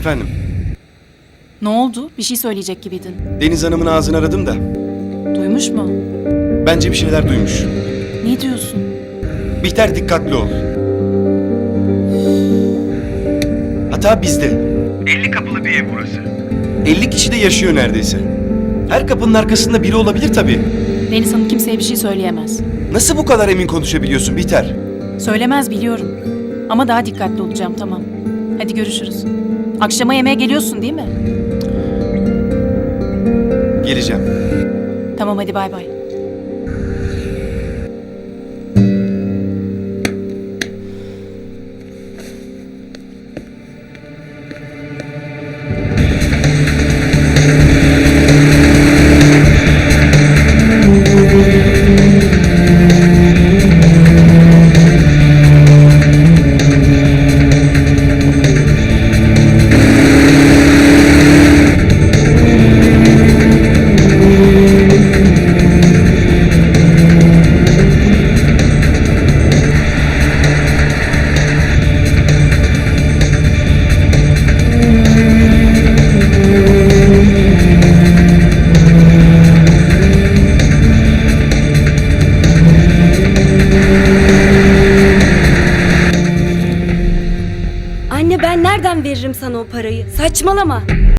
Efendim, Ne oldu? Bir şey söyleyecek gibiydin. Deniz Hanım'ın ağzını aradım da Duymuş mu? bence bir şeyler duymuş. Ne diyorsun? Bihter dikkatli ol. Hata bizde. 50 kapılı bir ev burası. 50 kişi de yaşıyor neredeyse. Her kapının arkasında biri olabilir tabii. Deniz Hanım kimseye bir şey söyleyemez. Nasıl bu kadar emin konuşabiliyorsun Bihter? Söylemez biliyorum. Ama daha dikkatli olacağım tamam. Hadi görüşürüz. Akşama yemeğe geliyorsun değil mi? Geleceğim. Tamam hadi bay bay. Anne ben nereden veririm sana o parayı? Saçmalama.